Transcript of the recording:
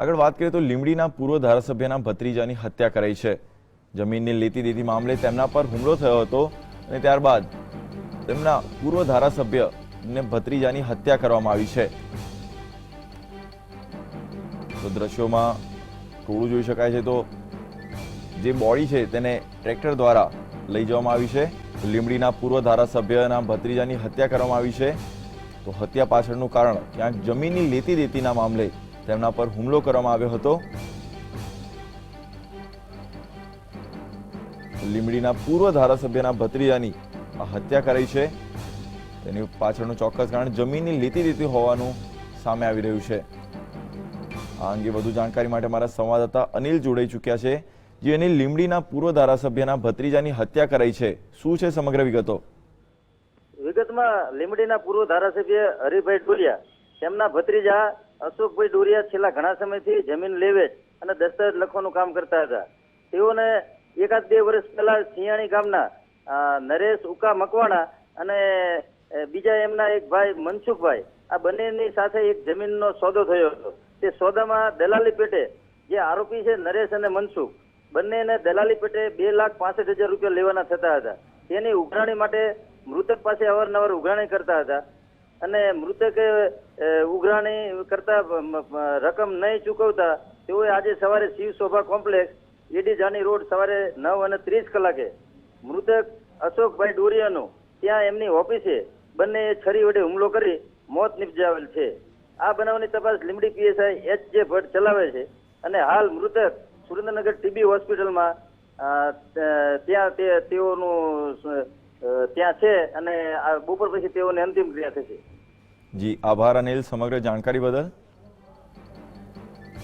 આગળ વાત કરીએ તો લીંબડીના પૂર્વ ધારાસભ્યના ભત્રીજાની હત્યા કરાઈ છે. જમીનની લેતી દેતી મામલે તેમના પર હુમલો થયો હતો અને ત્યારબાદ તેમના પૂર્વ ધારાસભ્યને ભત્રીજાની હત્યા કરવામાં આવી છે. તો દ્રશ્યોમાં થોડું જોઈ શકાય છે તો જે બોડી છે તેને ટ્રેક્ટર દ્વારા લઈ જવામાં આવી છે. લીંબડીના પૂર્વ ધારાસભ્યના ભત્રીજાની હત્યા કરવામાં આવી છે. તો હત્યા પાછળનું કારણ ક્યાંક જમીનની લેતી દેતીના મામલે તેમના પર હુમલો કરવામાં આવ્યો હતો. લીમડીના પૂર્વ ધારાસભ્યના ભત્રીજાની હત્યા કરાઈ છે. તેની પાછળનું ચોક્કસ કારણ જમીનની લીતી દેતી હોવાનું સામે આવી રહ્યું છે. આ અંગે વધુ જાણકારી માટે મારા સંવાદદાતા અનિલ જોડાઈ ચૂક્યા છે, જે અનિલ લીમડીના પૂર્વ ધારાસભ્યના ભત્રીજાની હત્યા કરાઈ છે. શું છે સમગ્ર વિગતો? વિગતમાં લીમડીના પૂર્વ ધારાસભ્ય હરિભાઈ ડોરિયા તેમના ભત્રીજા અશોકભાઈ ડોરિયા છેલ્લા ઘણા સમયથી જમીન લેવેચ અને દસ્તાવેજ લખવાનું કામ કરતા હતા. તેઓને એકાદ બે વર્ષ પહેલા સિયાણી ગામના નરેશ ઉકા મકવાણા અને બીજા એમના એક ભાઈ મનસુખભાઈ, આ બંનેની સાથે એક જમીનનો સોદો થયો હતો. તે સોદામાં દલાલી પેટે જે આરોપી છે નરેશ અને મનસુખ, બંનેને દલાલી પેટે બે લાખ પાસઠ હજાર રૂપિયા લેવાના થતા હતા. તેની ઉઘરાણી માટે મૃતક પાસે અવારનવાર ઉઘરાણી કરતા હતા. અને મૃતકે ઉઘરાણી કરતા રકમ નહીં ચૂકવતા, તેઓએ આજે સવારે Shiv Shobha complex, AD Jani road સવારે નવ અને ત્રીસ કલાકે. મૃતક અશોકભાઈ ડોરિયાનો, ત્યાં એમની ઓફિસે બંને છરી વડે હુમલો કરી મોત નિપજાવેલ છે. આ બનાવની તપાસ લીમડી પીએસઆઈ એચ જે ભટ્ટ ચલાવે છે અને હાલ મૃતક સુરેન્દ્રનગર ટીબી હોસ્પિટલમાં ત્યાં તેઓનું ત્યાં છે અને બપોર પછી તેઓને અંતિમ ક્રિયા થશે. જી, આભાર અનિલ. સમગ્ર જાણકારી બદલ.